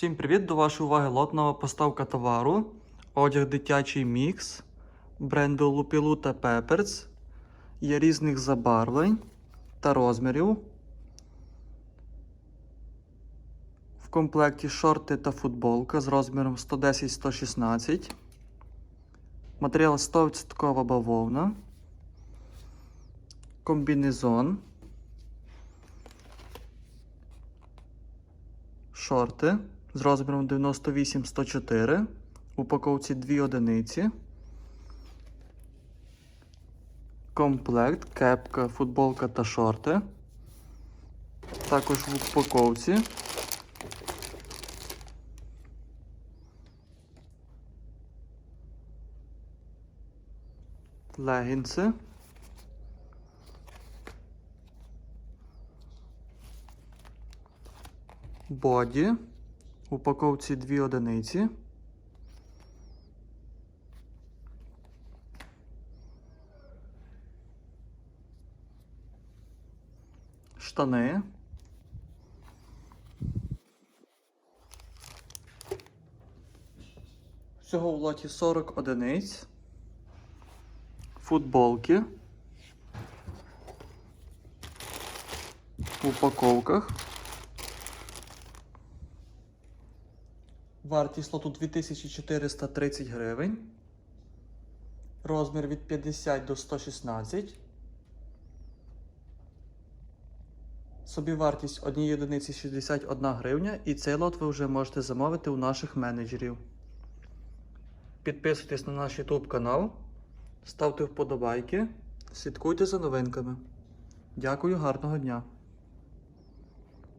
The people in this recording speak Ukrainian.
Всім привіт! До вашої уваги лотнова поставка товару. Одяг дитячий мікс бренду Лупілу та Пеперс. Є різних забарвлень та розмірів. В комплекті шорти та футболка з розміром 110-116. Матеріал 100% бавовна. Комбінезон. Шорти з розміром 98-104. В упаковці 2 одиниці. Комплект, кепка, футболка та шорти. Також в упаковці. Легінси. Боді. Упаковці 2 одиниці. Штани. Всього в лоті 40 одиниць. Футболки. В упаковках. Вартість лоту 2430 гривень. Розмір від 50 до 116. Собівартість однієї одиниці 61 гривня. І цей лот ви вже можете замовити у наших менеджерів. Підписуйтесь на наш YouTube канал, ставте вподобайки, слідкуйте за новинками. Дякую, гарного дня!